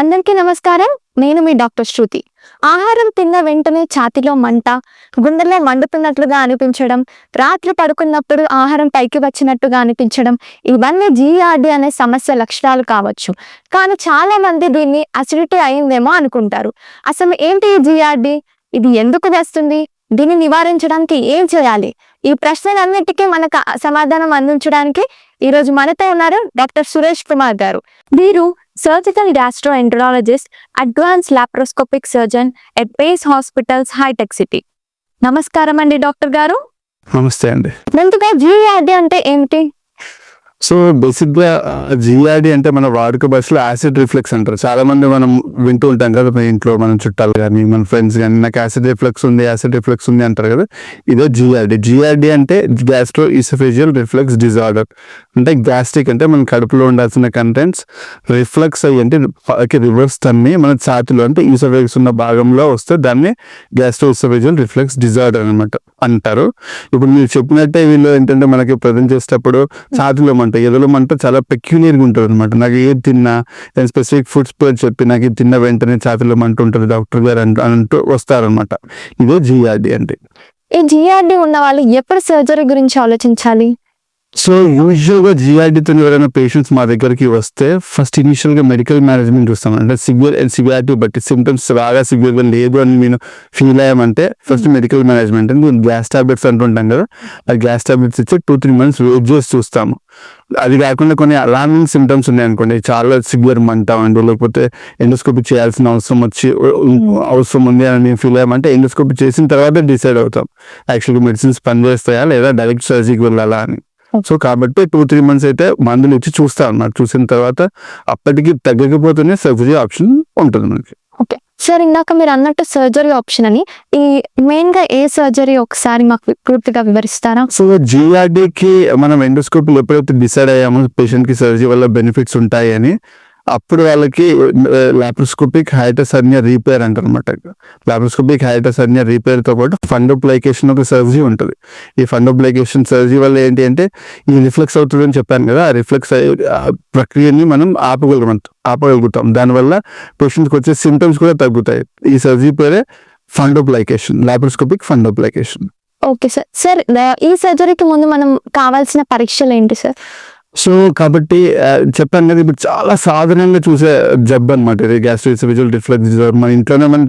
అందరికీ నమస్కారం. నేను మీ డాక్టర్ శృతి. ఆహారం తిన్న వెంటనే ఛాతిలో మంట గుండెలో మండుతున్నట్లుగా అనిపించడం రాత్రి పడుకున్నప్పుడు ఆహారం పైకి వచ్చినట్టుగా అనిపించడం ఇవన్నీ జీఆర్డి అనే సమస్య లక్షణాలు కావచ్చు. కానీ చాలా మంది దీన్ని అసిడిటీ అయిందేమో అనుకుంటారు. అసలు ఏంటి ఈ జీఆర్డి ఇది ఎందుకు వస్తుంది దీన్ని నివారించడానికి ఏం చేయాలి? ఈ ప్రశ్నలన్నిటికీ మనకు సమాధానం అందించడానికి ఈరోజు మనతో ఉన్నారు డాక్టర్ సురేష్ కుమార్ గారు. వీరు surgical gastroenterologist advance laparoscopic surgeon at Pace hospitals Hitec City నమస్కారం అండి డాక్టర్ గారు. నమస్తే అండి. ముందుగా అంటే ఏమిటి సో బేసిక్గా జిఆర్డి అంటే మన వాడుక భాషలో యాసిడ్ రిఫ్లెక్స్ అంటారు. చాలా మంది మనం వింటూ ఉంటాం కదా మన ఇంట్లో మన చుట్టాలు కానీ మన ఫ్రెండ్స్ కానీ నాకు యాసిడ్ రిఫ్లెక్స్ ఉంది యాసిడ్ రిఫ్లెక్స్ ఉంది అంటారు కదా. ఇదో జిఆర్డి జిఆర్డి అంటే గ్యాస్ట్రో ఇసఫేజియల్ రిఫ్లెక్స్ డిజార్డర్. అంటే గ్యాస్ట్రిక్ అంటే మన కడుపులో ఉండాల్సిన కంటెంట్స్ రిఫ్లెక్స్ అయ్యి అంటే రివర్స్ తమ్మి మన ఛాతిలో అంటే ఈసోఫేగస్ ఉన్న భాగంలో వస్తే దాన్ని గ్యాస్ట్రో ఇసఫేజియల్ రిఫ్లెక్స్ డిజార్డర్ అనమాట అంటారు. ఇప్పుడు మీరు చెప్పినట్టే వీళ్ళు ఏంటంటే మనకి ప్రజెంట్ చేసేటప్పుడు ఛాతిలో మంట ఎదులో మంట చాలా పెక్యులియర్గా ఉంటుంది అనమాట నాకు ఏది తిన్నా దాని స్పెసిఫిక్ ఫుడ్స్ పేరు చెప్పి నాకు ఇది తిన్న వెంటనే ఛాతిలో మంట ఉంటుంది డాక్టర్ గారు అంటూ అంటూ వస్తారనమాట ఇదే జిఆర్డి అంటే. ఈ జిఆర్డి ఉన్న వాళ్ళు ఎప్పుడు సర్జరీ గురించి ఆలోచించాలి? సో యూజువల్గా జిఆర్డితో ఎవరైనా పేషెంట్స్ మా దగ్గరికి వస్తే ఫస్ట్ ఇనిషియల్గా మెడికల్ మేనేజ్మెంట్ చూస్తాం. అంటే సివియర్ అండ్ సివియారిటీ బట్టి సిమ్టమ్స్ బాగా సివియర్గా లేదు అని నేను ఫీల్ అయ్యామంటే ఫస్ట్ మెడికల్ మేనేజ్మెంట్ అని గ్లాస్ టాబ్లెట్స్ అంటుంటాం కదా ఆ గ్లాస్ టాబ్లెట్స్ ఇచ్చి టూ త్రీ మంత్స్ రోజు చేసి చూస్తాము. అది కాకుండా కొన్ని అలార్మింగ్ సిమ్టమ్స్ ఉన్నాయి అనుకోండి. చాలా సివియర్ మంట అండి లేకపోతే ఎండోస్కోపీ చేయాల్సిన అవసరం వచ్చి అవసరం ఉంది అని నేను ఫీల్ అయ్యామంటే ఎండోస్కోపీ చేసిన తర్వాత డిసైడ్ అవుతాం. యాక్చువల్గా మెడిసిన్స్ పనిచేస్తాయా లేదా డైరెక్ట్ సర్జరీకి వెళ్ళాలా అని. సో కాబట్టి టూ త్రీ మంత్స్ అయితే మందులు ఇచ్చి చూస్తాం అన్నమాట. చూసిన తర్వాత అప్పటికి తగ్గకపోతేనే సర్జరీ ఆప్షన్ ఉంటుంది మనకి. ఓకే. సార్ ఇందాక మీరు అన్నట్టు సర్జరీ ఆప్షన్ అని ఈ మెయిన్గా ఏ సర్జరీ ఒకసారి మాకు పూర్తిగా వివరిస్తారా? సో జిఆర్డీకి మనం ఎండోస్కోపీలో ఎప్పుడైతే డిసైడ్ అయ్యామో పేషెంట్కి సర్జరీ వల్ల బెనిఫిట్స్ ఉంటాయి అని అప్పుడు వాళ్ళకి లాప్రోస్కోపిక్ హైటసర్నియా రీపేర్ అంటారు అనమాట లాప్రోస్కోపిక్ హైటస్ అన్య రీపేర్తో పాటు ఫండోప్లైకేషన్ ఒక సర్జరీ ఉంటుంది. ఈ ఫండోప్లైకేషన్ సర్జరీ వల్ల ఏంటి అంటే ఈ రిఫ్లెక్స్ అవుతుందని చెప్పాను కదా ఆ రిఫ్లెక్స్ ప్రక్రియని మనం ఆపగలుగుతాం ఆపగలుగుతాం. దానివల్ల పేషెంట్కి వచ్చే సిమ్టమ్స్ కూడా తగ్గుతాయి. ఈ సర్జరీ పేరే fundoplication laparoscopic fundoplication okay sir sir ఈ సర్జరీకి ముందు మనం కావాల్సిన పరీక్షలు ఏంటి సార్ సో కాబట్టి చెప్పాను కదా ఇప్పుడు చాలా సాధారణంగా చూసే జబ్బు అనమాట ఇది. గ్యాస్ట్రోఇసోఫేజియల్ రిఫ్లెక్స్ డిజార్డర్ మన ఇంట్లోనే మన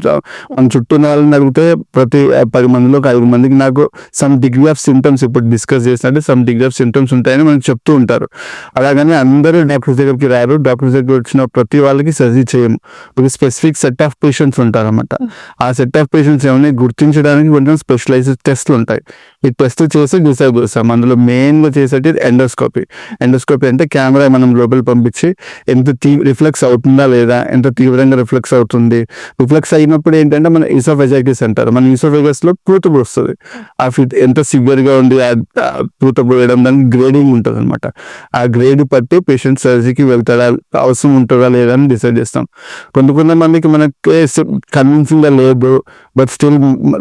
మన చుట్టూ ఉన్న వాళ్ళని అడిగితే ప్రతి పది మందిలో ఒక ఐదు మందికి నాకు సమ్ డిగ్రీ ఆఫ్ సిమ్టమ్స్ ఇప్పుడు డిస్కస్ చేసినట్టు సమ్ డిగ్రీ ఆఫ్ సిమ్టమ్స్ ఉంటాయని మనకు చెప్తూ ఉంటారు. అలాగని అందరూ డాక్టర్ దగ్గరికి రారు. డాక్టర్ దగ్గర వచ్చిన ప్రతి వాళ్ళకి సజెస్ట్ చేయము ఒక స్పెసిఫిక్ సెట్ ఆఫ్ పేషెంట్స్ ఉంటారు అనమాట ఆ సెట్ ఆఫ్ పేషెంట్స్ ఏమైనా గుర్తించడానికి కొంచెం స్పెషలైజ్డ్ టెస్ట్లు ఉంటాయి. ఈ ప్రస్తుతం చూస్తే డిసైడ్ చేస్తాం అందులో మెయిన్గా చేసేది ఎండోస్కోపీ ఎండోస్కోపీ అంటే కెమెరా మనం లోపల పంపించి ఎంత తీ రిఫ్లెక్స్ అవుతుందా లేదా ఎంత తీవ్రంగా రిఫ్లెక్స్ అవుతుంది. రిఫ్లెక్స్ అయినప్పుడు ఏంటంటే మన ఈసోఫెజైటిస్ అంటారు. మన ఈసోఫెగస్లో పూత వస్తుంది. ఆ ఫిట్ ఎంత సివియర్గా ఉంది ఆ ఆ పూత దానికి గ్రేడింగ్ ఉంటుంది అనమాట ఆ గ్రేడ్ పట్టి పేషెంట్ సర్జరీకి వెళ్తాడా అవసరం ఉంటుందా లేదా అని డిసైడ్ చేస్తాం. కొంత కొంతమందికి మనకి కేసు గా లేదు. బట్ స్టిల్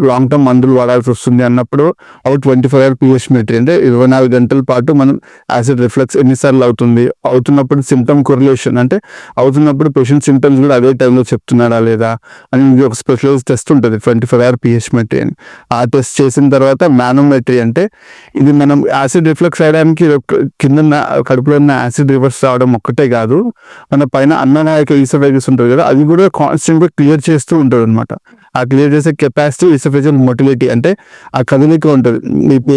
లాంగ్ టర్మ్ మందులు వాడాల్సి వస్తుంది అన్నప్పుడు out twenty four hour pH అంటే ఇరవై నాలుగు గంటల పాటు మనం యాసిడ్ రిఫ్లెక్స్ ఎన్నిసార్లు అవుతుంది? అవుతున్నప్పుడు సిమ్టమ్ కొరిలేషన్ అంటే అవుతున్నప్పుడు పేషెంట్ సిమ్టమ్స్ కూడా అదే టైంలో చెప్తున్నాడా లేదా అని ఒక స్పెషలైజ్ టెస్ట్ ఉంటుంది twenty four hour pH metry అని. ఆ టెస్ట్ చేసిన తర్వాత మ్యానోమెట్రీ అంటే ఇది మనం యాసిడ్ రిఫ్లెక్స్ అయ్యడానికి కింద కడుపులో ఉన్న యాసిడ్ రివర్స్ రావడం ఒక్కటే కాదు మన పైన అన్ననాయక ఈసోఫేగస్ ఉంటుంది కదా అది కూడా కాన్స్టెంట్గా క్లియర్ చేస్తూ ఉంటాడు అనమాట ఆ క్లియర్ చేసే కెపాసిటీ ఈసోఫేజియల్ మొటిలిటీ అంటే ఆ కదలిక ఉంటుంది. మీ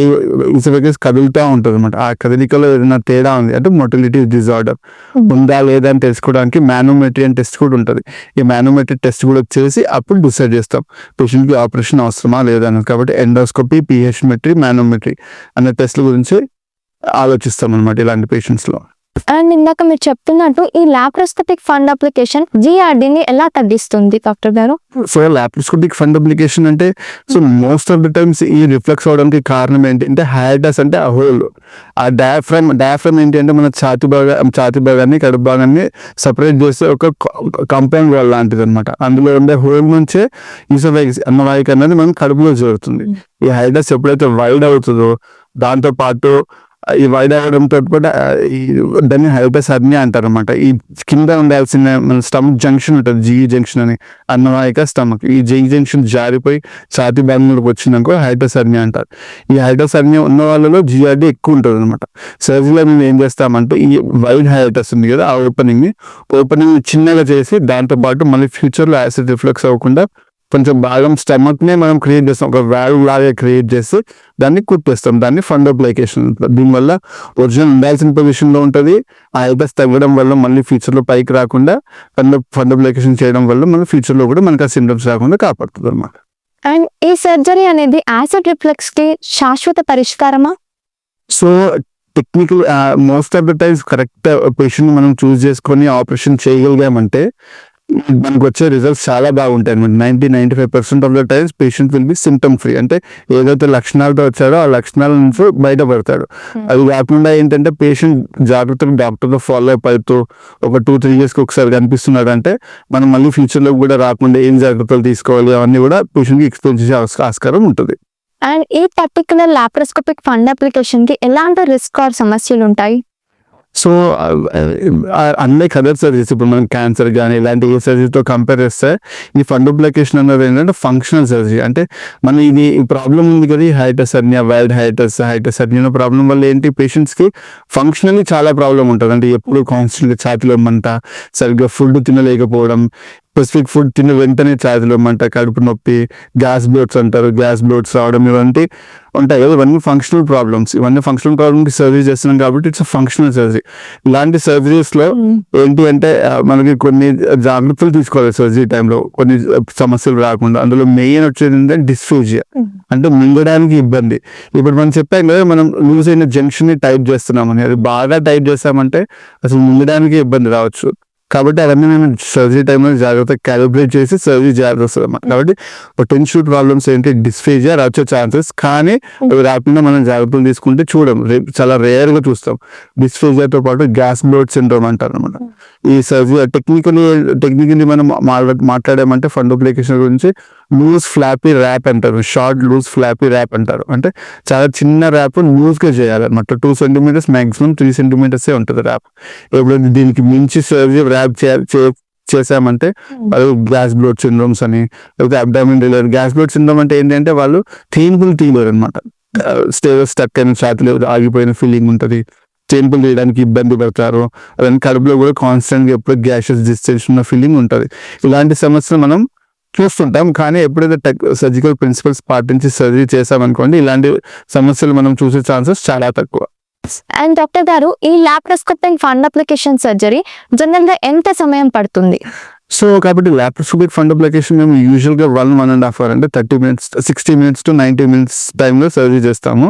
ఈసోఫేగస్ కదులుతూ ఉంటుంది అనమాట ఆ కదలికలో ఏదైనా తేడా ఉంది అంటే మొటిలిటీ డిజార్డర్ ఉందా లేదా అని తెలుసుకోవడానికి మ్యానోమెట్రీ అని టెస్ట్ కూడా ఉంటుంది. ఈ మ్యానోమెట్రీ టెస్ట్ కూడా చేసి అప్పుడు డిసైడ్ చేస్తాం. పేషెంట్కి ఆపరేషన్ అవసరమా లేదా అని కాబట్టి ఎండోస్కోపీ పిహెచ్ మెట్రీ మ్యానోమెట్రీ అనే టెస్ట్ల గురించి ఆలోచిస్తాం అనమాట ఇలాంటి పేషెంట్స్లో. అండ్ ఇందాక మీరు చెప్తున్నట్టు ఈ లాప్రోస్కోపిక్ ఫండ్ అప్లికేషన్ని ఎలా తగ్గిస్తుంది డాక్టర్ గారు? సో లాప్రోస్కోపిక్ ఫండ్ అప్లికేషన్ అంటే so most of the times ఈ రిఫ్లెక్స్ అవడానికి కారణం ఏంటంటే హైడస్ అంటే ఆ హోల్ ఆ డయాఫ్రామ్ డయాఫ్రామ్ ఏంటి అంటే మన ఛాతి భాగా ఛాతి భాగాన్ని కడుపు భాగాన్ని సపరేట్ చేస్తే ఒక కంపెనీ లాంటిది అనమాట అందులో ఉండే హోల్ నుంచే ఈసోవైక్స్ అన్నవాయిక్ అనేది మనం కడుపులో జరుగుతుంది ఈ హైడస్ ఎప్పుడైతే వైల్డ్ అవుతుందో దాంతో పాటు ఈ వైడ్ కూడా ఈ దాన్ని హైపస్ అర్నియా అంటారు అనమాట ఈ కింద ఉండాల్సిన మన స్టమక్ జంక్షన్ ఉంటుంది జీ జంక్షన్ అని. అన్నవాయిక స్టమక్. ఈ జీ జంక్షన్ జారిపోయి ఛాతి బ్యాంగ్లోకి వచ్చినాక హైపస్ అర్నియా అంటారు. ఈ హైపస్ అర్నియా ఉన్న వాళ్ళలో జిఆర్డీ ఎక్కువ ఉంటుంది అనమాట సర్జరీలో మేము ఏం చేస్తామంటే ఈ వైడ్ హైటస్ ఉంది కదా ఆ ఓపెనింగ్ని ఓపెనింగ్ చిన్నగా చేసి దాంతో పాటు మళ్ళీ ఫ్యూచర్లో యాసిడ్ రిఫ్లెక్స్ అవ్వకుండా కొంచెం భాగం స్టమక్ నే మనం క్రియేట్ చేస్తాం. ఒక వాల్వ్ లాగా క్రియేట్ చేసి దాన్ని కుట్టేస్తాం దాన్ని ఫండోప్లైకేషన్ దీనివల్ల ఒరిజినల్ ఉండాల్సిన పొజిషన్లో ఉంటుంది. ఆ హైపస్ తగ్గడం వల్ల మళ్ళీ ఫ్యూచర్లో పైకి రాకుండా ఫండో ఫండోప్లైకేషన్ చేయడం వల్ల మన ఫ్యూచర్లో కూడా మనకి ఆ సింటమ్స్ రాకుండా కాపాడుతుంది అనమాట అండ్ ఈ సర్జరీ అనేది యాసిడ్ రిఫ్లెక్స్కి శాశ్వత పరిష్కారమా? So technical most of the times correct patient మనం చూస్ చేసుకొని ఆపరేషన్ చేయగలిగామంటే మనకు వచ్చే రిజల్ట్స్ చాలా బాగుంటాయి. అనమాట ninety ninety five percent of the times patient will be symptom free అంటే ఏదైతే లక్షణాలతో వచ్చాడో ఆ లక్షణాల నుంచి బయటపడతాడు. అది కాకుండా ఏంటంటే పేషెంట్ జాగ్రత్తగా డాక్టర్తో ఫాలో అప్ అవుతూ ఒక టూ త్రీ ఇయర్స్కి ఒకసారి కనిపిస్తున్నాడు అంటే మనం మళ్ళీ ఫ్యూచర్లో కూడా రాకుండా ఏం జాగ్రత్తలు తీసుకోవాలి అవన్నీ కూడా పేషెంట్కి ఎక్స్ప్లెయిన్ చేసే ఆస్- ఆస్కారం ఉంటుంది. అండ్ ఈ పర్టికులర్ లాప్రోస్కోపిక్ ఫండ్ అప్లికేషన్కి ఎలాంటి రిస్క్ ఆర్ సమస్యలు ఉంటాయి? సో అన్లైక్ అదర్ సర్జరీస్ ఇప్పుడు మనం క్యాన్సర్ కానీ ఇలాంటి ఏ సర్జరీతో కంపేర్ చేస్తే ఈ ఫండోప్లికేషన్ అన్నది ఏంటంటే ఫంక్షనల్ సర్జరీ అంటే మన ఇది ప్రాబ్లం ఉంది కదా hiatus hernia wild hiatus hiatus hernia problem వల్ల ఏంటి? పేషెంట్స్కి ఫంక్షనల్ ఫంక్షనల్లీ చాలా ప్రాబ్లం ఉంటుంది. అంటే ఎప్పుడు కాన్స్టెంట్గా ఛాతిలో మంట సరిగ్గా ఫుడ్ తినలేకపోవడం స్పెసిఫిక్ ఫుడ్ తిన్న వెంటనే ఛాతిలో మంట కడుపు నొప్పి గ్యాస్ బ్లోట్స్ అంటారు. గ్యాస్ బ్లోట్స్ రావడం ఇవంటి ఉంటాయి కదా. ఇవన్నీ ఫంక్షనల్ ప్రాబ్లమ్స్ ఇవన్నీ ఫంక్షనల్ ప్రాబ్లమ్కి సర్జరీ చేస్తున్నాం కాబట్టి ఇట్స్ ఫంక్షనల్ సర్జరీ ఇలాంటి సర్జరీస్లో ఏంటి అంటే ఆ, మనకి కొన్ని జాగ్రత్తలు తీసుకోవాలి సర్జరీ టైంలో కొన్ని సమస్యలు రాకుండా. అందులో మెయిన్ వచ్చేది ఏంటంటే డిస్ఫ్యూజియా అంటే మింగడానికి ఇబ్బంది. ఇప్పుడు మనం చెప్పాం కదా మనం లూజ్ అయిన జంక్షన్ని టైప్ చేస్తున్నామని. అది బాగా టైప్ చేస్తామంటే అసలు మింగడానికి ఇబ్బంది రావచ్చు. కాబట్టి అవన్నీ మేము సర్జరీ టైంలో జాగ్రత్త క్యాలిబ్రేట్ చేసి సర్జరీ వస్తుంది అన్నమాట కాబట్టి పొటెన్షియల్ ప్రాబ్లమ్స్ ఏంటి? డిస్ఫేజియా వచ్చే ఛాన్సెస్ కానీ అవి రాకుండా మనం జాగ్రత్తలు తీసుకుంటే చూడం. చాలా రేర్గా చూస్తాం డిస్ఫేజియాతో పాటు గ్యాస్ బ్లోడ్ సిండ్రోమ్ అంటారు అనమాట ఈ సర్జరీ టెక్నికల్ టెక్నికల్లీ మనం మాట్లాడామంటే ఫండోప్లికేషన్ గురించి లూజ్ ఫ్లాపీ ర్యాప్ అంటారు షార్ట్ లూజ్ ఫ్లాపీ ర్యాప్ అంటారు. అంటే చాలా చిన్న ర్యాప్ లూజ్గా చేయాలన్నమాట two centimetres maximum three centimetres ఉంటుంది ర్యాప్. ఇప్పుడు దీనికి మించి సర్జరీ ర్యాప్ చేసామంటే వాళ్ళు గ్యాస్ బ్లోడ్ సిండ్రోమ్స్ అని లేకపోతే అబ్డామిన్ డిలర్. గ్యాస్ బ్లోడ్ సిండ్రోమ్ అంటే ఏంటంటే వాళ్ళు థీన్ఫుల్ టీమర్ అనమాట స్టేజ్ స్టక్ అయిన ఛాతిలో ఆగిపోయిన ఫీలింగ్ ఉంటుంది. చేన్పులు చేయడానికి ఇబ్బంది పడతారు. అవన్నీ కడుపులో కూడా కాన్స్టెంట్గా ఎప్పుడు గ్యాసెస్ డిస్టెన్స్ ఉన్న ఫీలింగ్ ఉంటుంది. ఇలాంటి సమస్యలు మనం చూస్తుంటాం. కానీ ఎప్పుడైతే టెక్ సర్జికల్ ప్రిన్సిపల్స్ పాటించి సర్జరీ చేసామనుకోండి ఇలాంటి సమస్యలు మనం చూసే ఛాన్సెస్ చాలా తక్కువ. అండ్ డాక్టర్ గారు ఈ లాప్రోస్కోపిక్ ఫండ్ అప్లికేషన్ సర్జరీ జనరల్గా ఎంత సమయం పడుతుంది? సో కాబట్టి లాప్రోస్కోపిక్ ఫండ్ అప్లికేషన్ మేము యూజువల్గా one one and half hour అంటే thirty minutes sixty minutes to ninety minutes టైంలో సర్జరీ చేస్తాము.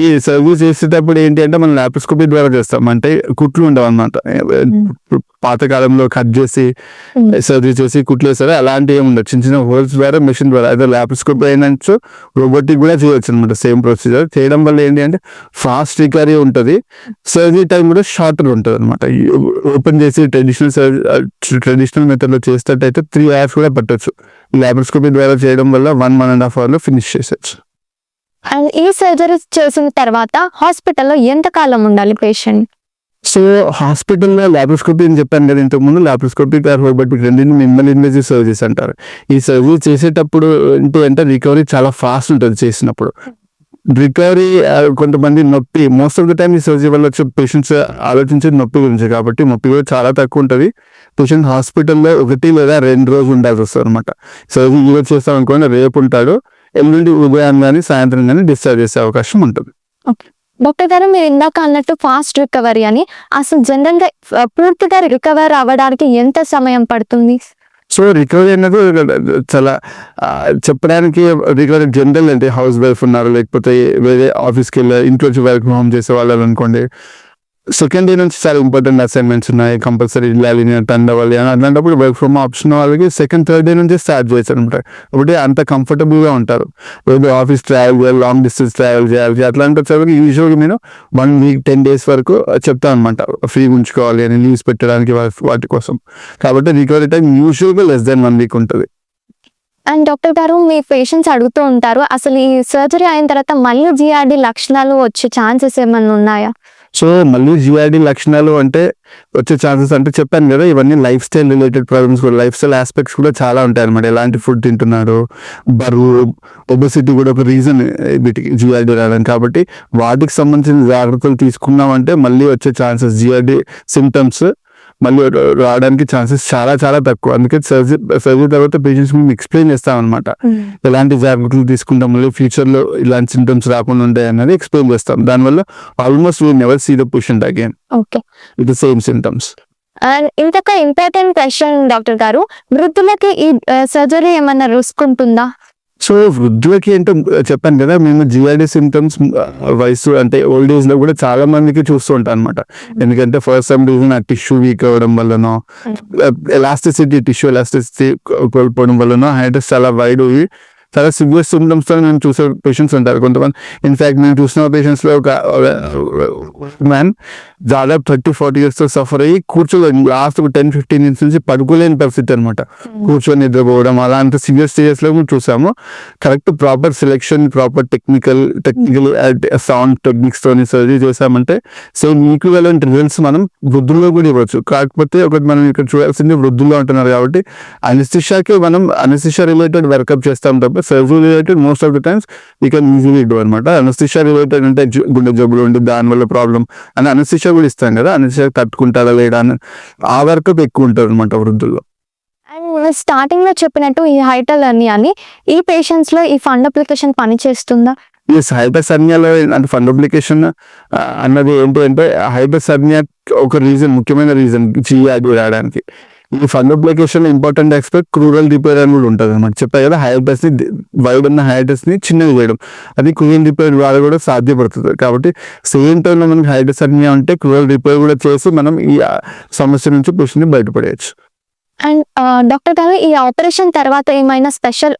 ఈ సర్జరీ చేసేటప్పుడు ఏంటి అంటే మనం లాప్రోస్కోపీ ద్వారా చేస్తాం. అంటే కుట్లు ఉండవు అనమాట పాతకాలంలో కట్ చేసి సర్జరీ చేసి కుట్లు వేస్తారు అలాంటివి ఏమి ఉండదు చిన్న చిన్న హోల్స్ ద్వారా మెషిన్ ద్వారా అయితే లాప్రోస్కోపీ అయినచ్చు రోబోటిక్ కూడా చేయొచ్చు అనమాట సేమ్ ప్రొసీజర్ చేయడం వల్ల ఏంటి అంటే ఫాస్ట్ రికవరీ ఉంటుంది. సర్జరీ టైం కూడా షార్టర్ ఉంటుంది అనమాట ఓపెన్ చేసి ట్రెడిషనల్ ట్రెడిషనల్ మెథడ్లో చేసేటట్టయితే త్రీ అవర్స్ కూడా పట్టొచ్చు. లాప్రోస్కోపీ ద్వారా చేయడం వల్ల వన్ వన్ అండ్ హాఫ్ అవర్లో ఫినిష్ చేసేచ్చు అండ్ ఈ సర్జరీ చేసిన తర్వాత హాస్పిటల్లో ఎంత కాలం ఉండాలి పేషెంట్ సో హాస్పిటల్లో లాప్రోస్కోపీ అని చెప్పాను కదా ఇంతకు ముందు లాప్రోస్కోపీ రోబోటిక్ రెండింటిని మినిమల్ ఇన్వేజివ్ సర్వీస్ అంటారు. ఈ సర్వీస్ చేసేటప్పుడు ఇప్పుడు అంటే రికవరీ చాలా ఫాస్ట్ ఉంటుంది చేసినప్పుడు. రికవరీ కొంతమంది నొప్పి మోస్ట్ ఆఫ్ ద టైం ఈ సర్జరీ వల్ల వచ్చే పేషెంట్స్ ఆలోచించేది నొప్పి గురించి కాబట్టి నొప్పి కూడా చాలా తక్కువ ఉంటుంది. పేషెంట్ హాస్పిటల్లో ఒకటి లేదా రెండు రోజులు ఉండాల్సి వస్తుంది అనమాట సర్జరీ యూజ్ చేస్తాం అనుకోండి రేపు ఉంటాడు ఎల్లుండి ఉదయం కానీ సాయంత్రం కానీ డిశ్చార్జ్ చేసే అవకాశం ఉంటుంది. డాక్టర్ గారు మీరు ఇందాక అన్నట్టు ఫాస్ట్ రికవరీ అని. అసలు జనరల్గా పూర్తిగా రికవర్ అవ్వడానికి ఎంత సమయం పడుతుంది? సో రికవరీ అనేది చాలా చెప్పడానికి రికవరీ జనరల్ అంటే హౌస్ వైఫ్ ఉన్నారు లేకపోతే వేరే ఆఫీస్కి వెళ్ళి ఇంట్లో వర్క్ హోమ్ చేసే వాళ్ళు అనుకోండి. సెకండ్ డే నుంచి చాలా ఇంపార్టెంట్ అసైన్మెంట్స్ ఉన్నాయి కంపల్సరీ వెళ్ళాలి నేను అవ్వాలి అని. అలాంటప్పుడు వర్క్ ఫ్రమ్ ఆప్షన్ వాళ్ళకి సెకండ్ థర్డ్ డే నుంచి స్టార్ట్ చేశారు అనమాట కాబట్టి అంత కంఫర్టబుల్గా ఉంటారు. ఆఫీస్ ట్రావెల్ చేయాలి లాంగ్ డిస్టెన్స్ ట్రావెల్ చేయాలి. అట్లాంటి వచ్చేసరికి యూజువల్గా నేను వన్ వీక్ టెన్ డేస్ వరకు చెప్తాను అనమాట ఫ్రీ ఉంచుకోవాలి అని లీవ్స్ పెట్టడానికి వాటి కోసం. కాబట్టి రికవరీ టైం యూజువల్గా లెస్ దెన్ వన్ వీక్ ఉంటుంది. అండ్ డాక్టర్ గారు మీ పేషెంట్స్ అడుగుతూ ఉంటారు అసలు ఈ సర్జరీ అయిన తర్వాత మళ్ళీ జిఆర్డి లక్షణాలు వచ్చే ఛాన్సెస్ ఏమైనా ఉన్నాయా? సో మళ్ళీ జిఐడి లక్షణాలు అంటే వచ్చే ఛాన్సెస్ అంటే చెప్పాను కదా ఇవన్నీ లైఫ్ స్టైల్ రిలేటెడ్ ప్రాబ్లమ్స్ కూడా లైఫ్ స్టైల్ ఆస్పెక్ట్స్ కూడా చాలా ఉంటాయి అనమాట ఎలాంటి ఫుడ్ తింటున్నారు బరువు ఒబసిటీ కూడా ఒక రీజన్ వీటికి జిఐడి రావడానికి కాబట్టి వాటికి సంబంధించిన జాగ్రత్తలు తీసుకున్నామంటే మళ్ళీ వచ్చే ఛాన్సెస్ జిఐడి సిమ్టమ్స్ మళ్ళీ రావడానికి ఛాన్సెస్ చాలా చాలా తక్కువ. అందుకే సర్జరీ సర్జరీ తర్వాత పేషెంట్స్ మేము ఎక్స్ప్లెయిన్ చేస్తాం అనమాట ఎలాంటి జాగ్రత్తలు తీసుకుంటాం మళ్ళీ ఫ్యూచర్లో ఇలాంటి సిమ్టమ్స్ రాకుండా ఉంటాయి అనేది ఎక్స్ప్లెయిన్ చేస్తాం. దానివల్ల almost we never see the patient again. With the same symptoms and ఇంతక ఇంపార్టెంట్ క్వశ్చన్ డాక్టర్ గారు వృద్ధులకి ఈ సర్జరీ ఏమైనా రిస్క్ ఉంటుందా? సో వృద్ధులకి ఏంటో చెప్పాను కదా మేము జిఐడి సిమ్టమ్స్ వయసు అంటే ఓల్డ్ ఏజ్లో కూడా చాలా మందికి చూస్తూ ఉంటాం అనమాట ఎందుకంటే ఫస్ట్ టైం రీజన్ ఆ టిష్యూ వీక్ అవ్వడం వల్లనో ఎలాస్టిసిటీ టిష్యూ ఎలాస్టిసిటీ కోల్పోవడం వల్లనో హైడ్రస్ చాలా వైడ్ చాలా సివియర్ సిమ్టమ్స్తో నేను చూసే పేషెంట్స్ ఉంటారు కొంతమంది. ఇన్ఫాక్ట్ నేను చూసిన పేషెంట్స్లో ఒక మ్యాన్ దాదాపు థర్టీ ఫార్టీ ఇయర్స్తో సఫర్ అయ్యి కూర్చోలేని లాస్ట్ ఒక టెన్ ఫిఫ్టీన్ ఇయర్స్ నుంచి పడుకోలేని పరిస్థితి అనమాట కూర్చొని నిద్రపోవడం అలాంటి సివియర్ స్టేజెస్లో కూడా చూసాము. Correct proper selection proper technical technical sound techniques తోని సర్జరీ చేసామంటే సో మీకు వెళ్ళిన రిజల్ట్స్ మనం వృద్ధుల్లో కూడా ఇవ్వచ్చు. కాకపోతే ఒకటి మనం ఇక్కడ చూడాల్సింది వృద్ధుల్లో ఉంటున్నారు కాబట్టి అనిస్టిషాకి మనం అనిస్టిషా రిలేటెడ్ వర్కప్ చేస్తాం తప్ప surgery related most of the times we can easily do అనమాట అనిస్టిషా రిలేటెడ్ అంటే గుండె జబ్బులు ఉండి దానివల్ల ప్రాబ్లం అని అనిస్టిషా కూడా ఇస్తాం కదా అనిస్టిషా తట్టుకుంటారా లేదా అని ఆ వర్కప్ ఎక్కువ ఉంటుంది అనమాట వృద్ధుల్లో అండ్ స్టార్టింగ్లో చెప్పినట్టు ఈ హైటల్ అని అని ఈ పేషెంట్స్లో ఈ ఫండ్ అప్లికేషన్ పని చేస్తుందా ఈ హైపర్సర్నియాలో అంటే ఫండ్ అప్లికేషన్ అన్నది ఏంటి అంటే హైపర్సర్నియా ఒక రీజన్ ముఖ్యమైన రీజన్ చేయాలి రావడానికి. ఈ fundoplication important expect crural repair అని కూడా ఉంటుంది. మనకు చెప్పారు కదా హైబస్ని వైడ్ ఉన్న ని చిన్నది వేయడం. అది క్రూరల్ రిపేర్ ద్వారా కూడా సాధ్యపడుతుంది. కాబట్టి సేమ్ టైంలో మనకి హైపర్సర్నియా ఉంటే క్రూరల్ రిపేర్ కూడా చేసి మనం ఈ సమస్య నుంచి పుష్టిని బయటపడేయచ్చు. అండ్ డాక్టర్ గారు ఈ ఆపరేషన్ తర్వాత ఏమైనా స్పెషల్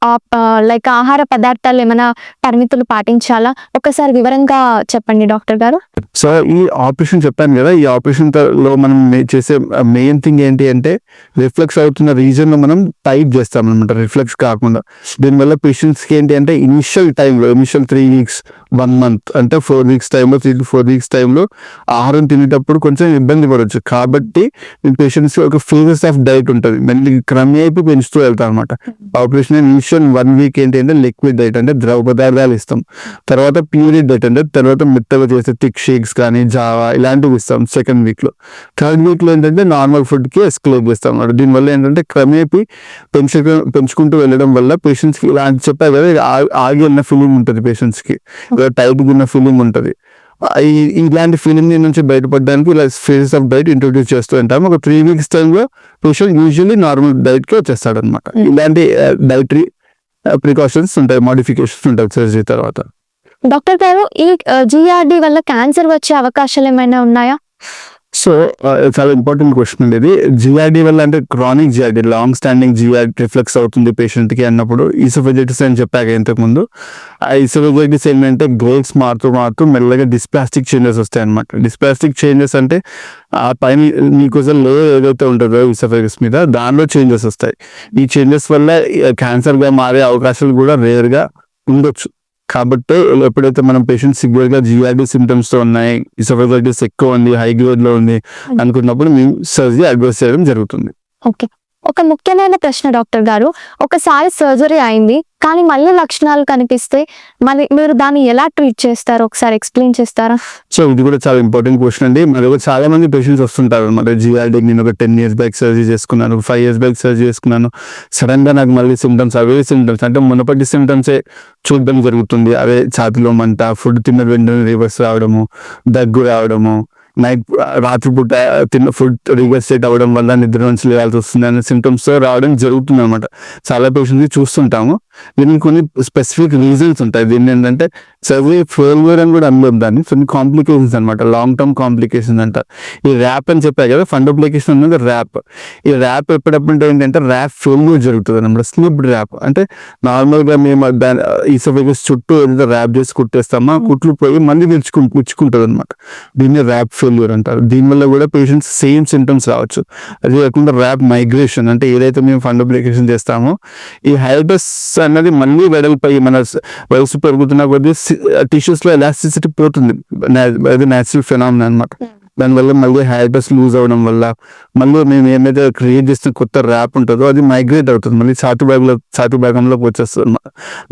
లైక్ uh, uh, ఆహార పదార్థాలు ఏమైనా పరిమితులు పాటించాలా? ఒకసారి వివరంగా చెప్పండి డాక్టర్ గారు. సో ఈ ఆపరేషన్ చెప్పాను కదా ఈ ఆపరేషన్లో మనం చేసే uh, మెయిన్ థింగ్ ఏంటి అంటే రిఫ్లెక్స్ అవుతున్న రీజన్లో మనం టైప్ చేస్తాం అనమాట రిఫ్లెక్స్ కాకుండా. దీనివల్ల పేషెంట్స్కి ఏంటి అంటే ఇనిషియల్ టైంలో initial three weeks one month అంటే ఫోర్ వీక్స్ టైంలో త్రీ టు ఫోర్ వీక్స్ టైంలో ఆహారం తినేటప్పుడు కొంచెం ఇబ్బంది పడవచ్చు కాబట్టి పేషెంట్స్ ఒక ఫేజెస్ ఆఫ్ డైట్ ఉంటుంది. మళ్ళీ క్రమేపీ పెంచుతూ వెళ్తాం అనమాట ఆపరేషన్ ఇనిషియల్ వన్ వీక్ ఏంటి అంటే లిక్విడ్ డైట్ అంటే ద్రవ పదార్థాలు ఇస్తాం. తర్వాత ప్యూరిడ్ డైట్ అంటే తర్వాత మెత్తగా చేసే థిక్ షేక్స్ కానీ జావా ఇలాంటివి ఇస్తాం సెకండ్ వీక్లో. థర్డ్ వీక్లో ఏంటంటే నార్మల్ ఫుడ్కి ఎస్క్లోబ్ ఇస్తాం అన్నమాట. దీనివల్ల ఏంటంటే క్రమేపీ పెంచు పెంచుకుంటూ వెళ్ళడం వల్ల పేషెంట్స్కి ఇలాంటి చెప్పారు కదా ఆగి ఉన్న ఫీలింగ్ ఉంటుంది పేషెంట్స్ కి టైట్ ఉన్న ఫీలింగ్ ఉంటుంది. ఇలాంటి ఫీలింగ్ నుంచి బయటపడడానికి ఇలా ఫేజెస్ ఆఫ్ డైట్ ఇంట్రొడ్యూస్ చేస్తూ ఉంటాం ఒక త్రీ వీక్స్ టైంలో పేషెంట్ యూజువల్లీ నార్మల్ డైట్కి వచ్చేస్తాడు అనమాట ఇలాంటి డైటరీ ప్రికాషన్స్ ఉంటాయి. మోడిఫికేషన్స్ ఉంటాయి సర్జరీ తర్వాత. డాక్టర్ గారు ఈ జిఆర్డి వల్ల క్యాన్సర్ వచ్చే అవకాశాలు ఏమైనా ఉన్నాయా? సో చాలా ఇంపార్టెంట్ క్వశ్చన్ అండి ఇది. జిఆర్డీ వల్ల అంటే chronic GRD long standing GRD reflux అవుతుంది పేషెంట్కి అన్నప్పుడు. ఈసోఫెజైటిస్ అని చెప్పాక ఇంతకు ముందు ఆ ఈసోఫెజైటిస్ ఏంటంటే గ్రోత్స్ మారుతూ మారుతూ మెల్లగా డిస్ప్లాస్టిక్ చేంజెస్ వస్తాయి అనమాట డిస్ప్లాస్టిక్ చేంజెస్ అంటే ఆ పైన మీకోసం లో ఏదైతే ఉంటుందో ఈసోఫెగస్ మీద. దానిలో చేంజెస్ వస్తాయి. ఈ చేంజెస్ వల్ల క్యాన్సర్గా మారే అవకాశాలు కూడా రేర్గా ఉండొచ్చు. కాబట్టి ఎప్పుడైతే మనం పేషెంట్ సిగ్గుర్గా జిఆర్డి సిమ్టమ్స్తో ఉన్నాయి ఇసోఫెగైటిస్ ఎక్కువ ఉంది హై గ్రోత్లో ఉంది అనుకున్నప్పుడు మేము సర్జరీ అడ్వైస్ చేయడం జరుగుతుంది. ఓకే. ఒక ముఖ్యమైన ప్రశ్న డాక్టర్ గారు. ఒకసారి సర్జరీ అయింది కానీ మళ్ళీ లక్షణాలు కనిపిస్తే మరి మీరు దాన్ని ఎలా ట్రీట్ చేస్తారు? ఒకసారి ఎక్స్ప్లెయిన్ చేస్తారా? సో ఇది కూడా చాలా ఇంపార్టెంట్ క్వశ్చన్ అండి. మరి చాలా మంది పేషెంట్స్ వస్తుంటారు అనమాట. జిఆర్డి నేను ఒక టెన్ ఇయర్స్ బ్యాక్ సర్జరీ చేసుకున్నాను ఫైవ్ ఇయర్స్ బ్యాక్ సర్జరీ చేసుకున్నాను. సడన్గా నాకు మళ్ళీ సిమ్టమ్స్ అవే సిమ్టమ్స్ అంటే మునపటి సిమ్టమ్సే చూడడం జరుగుతుంది. అవే ఛాతిలో మంట ఫుడ్ తిన్న వెంటనే రివర్స్ రావడము దగ్గు రావడము నైట్ రాత్రిపూట తిన్న ఫుడ్ రివర్స్ సెట్ అవ్వడం వల్ల నిద్ర నుంచి లేవాల్సి వస్తుంది అనే సిమ్టమ్స్ రావడం జరుగుతుంది అనమాట చాలా పేషెంట్స్ చూస్తుంటాము. దీనికి కొన్ని స్పెసిఫిక్ రీజన్స్ ఉంటాయి. దీన్ని ఏంటంటే సర్వే ఫెయిల్యూర్ అని కూడా అనుభవం దాన్ని. కొన్ని కాంప్లికేషన్స్ అనమాట లాంగ్ టర్మ్ కాంప్లికేషన్స్ అంటారు ఈ ర్యాప్ అని చెప్పారు కదా ఫండ్ అప్లికేషన్ అనేది ర్యాప్ ఈ ర్యాప్ ఎప్పుడప్పుడు ఏంటంటే ర్యాప్ ఫెయిల్యూర్ జరుగుతుంది అనమాట స్లిప్డ్ ర్యాప్ అంటే నార్మల్గా మేము ఈ సర్వీస్ చుట్టూ ఏదైతే ర్యాప్ చేసి కుట్టేస్తామా? కుట్లు పోయి మళ్ళీ విరుచుకు పుచ్చుకుంటుంది అనమాట దీన్ని ర్యాప్ ఫెయిల్యూర్ అంటారు. దీనివల్ల కూడా పేషెంట్స్ సేమ్ సింటమ్స్ రావచ్చు. అది కాకుండా ర్యాప్ మైగ్రేషన్ అంటే ఏదైతే మేము ఫండ్ అప్లికేషన్ చేస్తామో ఈ హైబస్ అన్నది మళ్ళీ వెడల్పై మన వయసు పెరుగుతున్న కొద్దీ టిష్యూస్లో ఎలాస్టిసిటీ పోతుంది. అది న్యాచురల్ ఫినామినా అనమాట దానివల్ల మళ్ళీ హ్యాబిట్స్ లూజ్ అవ్వడం వల్ల మళ్ళీ మేము ఏమైతే క్రియేట్ చేస్తే కొత్త ర్యాప్ ఉంటుందో అది మైగ్రేట్ అవుతుంది. మళ్ళీ చాటు భాగంలో చాటు భాగంలోకి వచ్చేస్తుంది.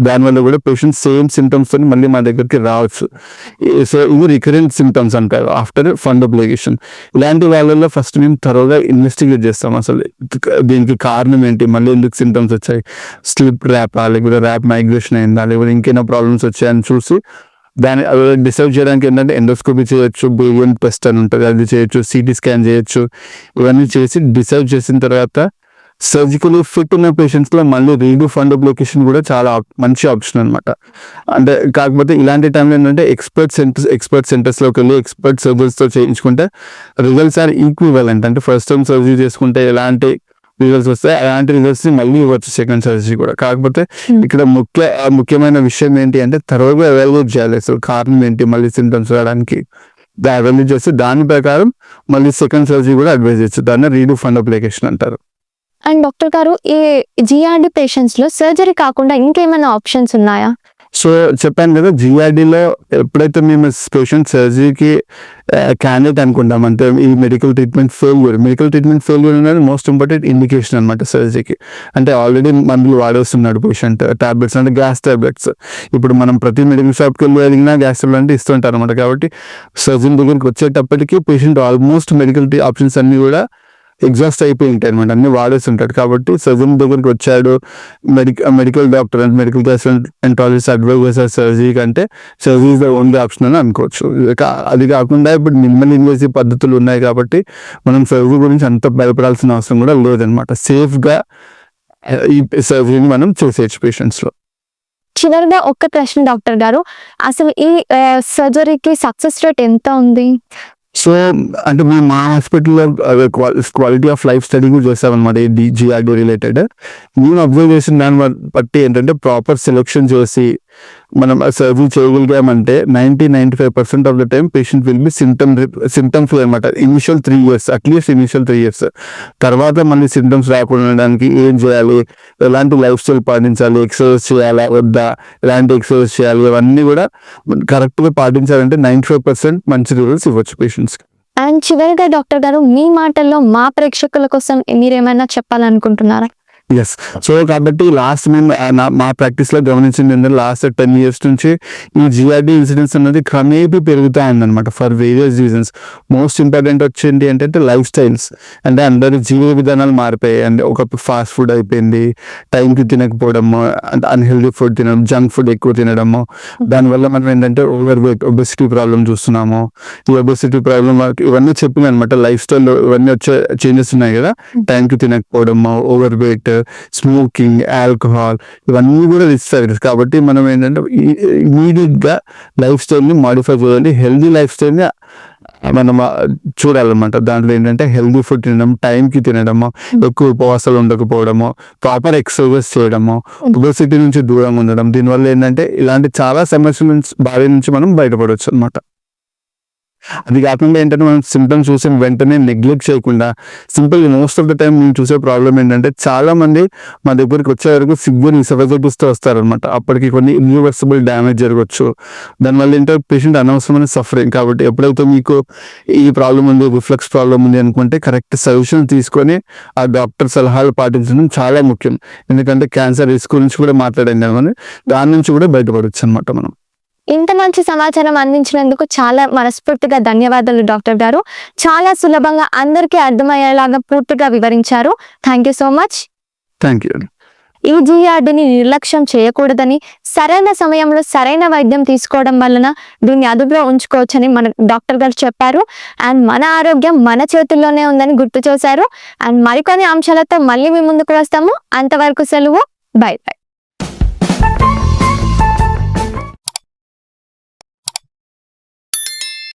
దానివల్ల కూడా పేషెంట్ సేమ్ సిమ్టమ్స్తో మళ్ళీ మా దగ్గరికి రావచ్చు. సో ఇవి రికరెంట్ సిమ్టమ్స్ అంటారు. ఆఫ్టర్ ఫండ్ అప్లికేషన్ ఇలాంటి వాళ్ళల్లో ఫస్ట్ మేము త్వరగా ఇన్వెస్టిగేట్ చేస్తాం అసలు. దీనికి కారణం ఏంటి? మళ్ళీ ఎందుకు సిమ్టమ్స్ వచ్చాయి? స్లిప్ ర్యాపా లేకపోతే ర్యాప్ మైగ్రేషన్ అయిందా? లేకపోతే ఇంకేమైనా ప్రాబ్లమ్స్ వచ్చాయని చూసి దాన్ని డిసైడ్ చేయడానికి ఏంటంటే ఎండోస్కోపీ చేయొచ్చు బ్రూవెన్ పెస్ట్ అని ఉంటుంది అది చేయొచ్చు సిటీ స్కాన్ చేయొచ్చు ఇవన్నీ చేసి డిసర్వ్ చేసిన తర్వాత సర్జికల్ ఫిట్ ఉన్న పేషెంట్స్లో మళ్ళీ రీడు ఫండ్ అప్లికేషన్ కూడా చాలా మంచి ఆప్షన్ అనమాట అంటే కాకపోతే ఇలాంటి టైంలో ఏంటంటే ఎక్స్పర్ట్ సెంటర్స్ ఎక్స్పర్ట్ సెంటర్స్లోకి వెళ్ళి ఎక్స్పర్ట్ సర్జరీస్తో చేయించుకుంటే రిజల్ట్స్ ఆర్ ఈక్వివలెంట్. అంటే ఫస్ట్ టైం సర్జరీ చేసుకుంటే ఎలాంటి రిజల్ట్స్ వస్తాయి. అలాంటి రిజల్ట్స్ మళ్ళీ ఇవ్వచ్చు సెకండ్ సర్జరీ కూడా. కాకపోతే ఇక్కడ ముఖ్య ముఖ్యమైన విషయం ఏంటి అంటే త్వరగా అవైలబుల్ చేయాలి. అసలు కారణం ఏంటి? మళ్ళీ సింటమ్స్ రావడానికి. అవైలబుల్ చేస్తే దాని ప్రకారం మళ్ళీ సెకండ్ సర్జరీ కూడా అడ్వైజ్ చేయొచ్చు. దాన్ని రీడు ఫండ్ అప్లికేషన్ అంటారు. అండ్ డాక్టర్ గారు ఈ జిఆర్డి పేషెంట్స్లో సర్జరీ కాకుండా ఇంకేమైనా ఆప్షన్స్ ఉన్నాయా? సో చెప్పాను కదా జీఆర్డీలో ఎప్పుడైతే మేము పేషెంట్ సర్జరీకి క్యాండిడేట్ అనుకుంటాం అంటే ఈ medical treatment failure medical treatment failure అనేది మోస్ట్ ఇంపార్టెంట్ ఇండికేషన్ అనమాట సర్జరీకి అంటే ఆల్రెడీ మందులు వాడేస్తున్నాడు పేషెంట్ టాబ్లెట్స్ అంటే గ్యాస్ టాబ్లెట్స్ ఇప్పుడు మనం ప్రతి మెడికల్ షాప్కి వెళ్ళి అడిగినా గ్యాస్ టాబ్లెట్ అంటే ఇస్తుంటారు అనమాట కాబట్టి సర్జన్ దగ్గరికి వచ్చేటప్పటికి పేషెంట్ ఆల్మోస్ట్ మెడికల్ ఆప్షన్స్ అన్నీ కూడా ఎగ్జాస్ట్ అయిపోయి ఉంటాయి అనమాట అన్ని వాడేస్తుంటాడు. కాబట్టి సర్జన్ దగ్గరికి వచ్చాడు. Medical medical doctor and medical enterologist advise surgery కంటే సర్జరీ ద ఓన్లీ ఆప్షన్ అని అనుకోవచ్చు. అది కాకుండా ఇప్పుడు మినిమల్ ఇన్వేసివ్ పద్ధతులు ఉన్నాయి కాబట్టి మనం సర్జరీ గురించి అంత భయపడాల్సిన అవసరం కూడా లేదనమాట. సేఫ్గా ఈ సర్జరీని మనం చూసేయచ్చు పేషెంట్స్లో చివరిగా ఒక్క ప్రశ్న డాక్టర్ గారు. అసలు ఈ సర్జరీకి సక్సెస్ రేట్ ఎంత ఉంది? సో అంటే మేము మా హాస్పిటల్లో క్వాలిటీ ఆఫ్ లైఫ్ స్టడీ కూడా చేస్తామన్నమాట ఈ రిలేటెడ్ నేను అబ్జర్వ్ చేసిన దాన్ని బట్టి ఏంటంటే ప్రాపర్ సెలెక్షన్ చేసి మనం సర్వీ చేయగలిగామంటే ninety ninety five percent of the time patient will be symptom symptoms అనమాట initial three years at least initial three years తర్వాత మళ్ళీ సిమ్టమ్స్ రాకుండా ఉండడానికి ఏం చేయాలి? ఎలాంటి లైఫ్ స్టైల్ పాటించాలి? ఎక్సర్సైజ్ చేయాలా? వద్దా? ఎలాంటి ఎక్సర్సైజ్ చేయాలి? ఇవన్నీ కూడా కరెక్ట్గా పాటించాలంటే నైంటీ ఫైవ్ పర్సెంట్ మంచి రిజల్ట్స్ ఇవ్వచ్చు పేషెంట్స్ అండ్ చివరిగా డాక్టర్ గారు మీ మాటల్లో మా ప్రేక్షకుల కోసం మీరేమైనా చెప్పాలనుకుంటున్నారా? ఎస్ సో కాబట్టి లాస్ట్ మేము నా- మా ప్రాక్టీస్లో గమనించింది ఏంటంటే లాస్ట్ టెన్ ఇయర్స్ నుంచి ఈ జిఆర్డీ ఇన్సిడెంట్స్ అనేది క్రమేపీ ఉందన్నమాట for various reasons most important వచ్చింది ఏంటంటే లైఫ్ స్టైల్స్ అంటే అందరి జీవన విధానాలు మారిపోయాయి. అంటే ఒక ఫాస్ట్ ఫుడ్ అయిపోయింది టైంకి తినకపోవడము అంటే అన్హెల్దీ ఫుడ్ తినడం జంక్ ఫుడ్ ఎక్కువ తినడము. దానివల్ల మనం ఏంటంటే ఓవర్ వెయిట్ ఒబెసిటీ ప్రాబ్లమ్ చూస్తున్నాము. ఈ ఒబెసిటీ ప్రాబ్లమ్ ఇవన్నీ చెప్పింది అనమాట లైఫ్ స్టైల్ ఇవన్నీ వచ్చే చేంజెస్ ఉన్నాయి కదా. టైంకి తినకపోవడము ఓవర్ వెయిట్ స్మోకింగ్ ఆల్కహాల్ ఇవన్నీ కూడా రిస్క్ ఫ్యాక్టర్స్ కాబట్టి మనం ఏంటంటే ఇమీడియట్గా లైఫ్ స్టైల్ని మాడిఫై చేయాలి. హెల్దీ లైఫ్ స్టైల్ని మనం చూడాలన్నమాట. దాంట్లో ఏంటంటే హెల్దీ ఫుడ్ తినడం టైంకి తినడము ఎక్కువ ఉపవాసాలు ఉండకపోవడము ప్రాపర్ ఎక్సర్సైజ్ చేయడము ఒబెసిటీ నుంచి దూరంగా ఉండడం. దీనివల్ల ఏంటంటే ఇలాంటి చాలా సమస్యల నుంచి బాధ నుంచి మనం బయటపడవచ్చు అనమాట అది కాకుండా ఏంటంటే మనం సిమ్టమ్స్ చూసి వెంటనే నెగ్లెక్ట్ చేయకుండా simple most of the time మేము చూసే ప్రాబ్లం ఏంటంటే చాలా మంది మా దగ్గరికి వచ్చే వరకు సిగ్గుని సర్వైవల్స్తో వస్తారనమాట అప్పటికి కొన్ని ఇన్రివర్సిబుల్ డ్యామేజ్ జరగవచ్చు దానివల్ల ఏంటంటే పేషెంట్ అనవసరమైన సఫరింగ్ కాబట్టి ఎప్పుడైతే మీకు ఈ ప్రాబ్లం ఉంది రిఫ్లెక్స్ ప్రాబ్లం ఉంది అనుకుంటే కరెక్ట్ సొల్యూషన్ తీసుకొని ఆ డాక్టర్ సలహాలు పాటించడం చాలా ముఖ్యం. ఎందుకంటే క్యాన్సర్ రిస్క్ గురించి కూడా మాట్లాడండి కానీ దాని నుంచి కూడా బయటపడవచ్చు అనమాట మనం. ఇంత మంచి సమాచారం అందించినందుకు చాలా మనస్ఫూర్తిగా ధన్యవాదాలు డాక్టర్ గారు. చాలా సులభంగా అందరికీ అర్థమయ్యేలాగా పూర్తిగా వివరించారు. Thank you so much thank you ఈ జిఆర్డిని నిర్లక్ష్యం చేయకూడదని సరైన సమయంలో సరైన వైద్యం తీసుకోవడం వలన దీన్ని అదుపులో ఉంచుకోవచ్చని మన డాక్టర్ గారు చెప్పారు. అండ్ మన ఆరోగ్యం మన చేతుల్లోనే ఉందని గుర్తు చేశారు. అండ్ మరికొన్ని అంశాలతో మళ్ళీ మీ ముందుకు వస్తాము. అంతవరకు సెలవు. By by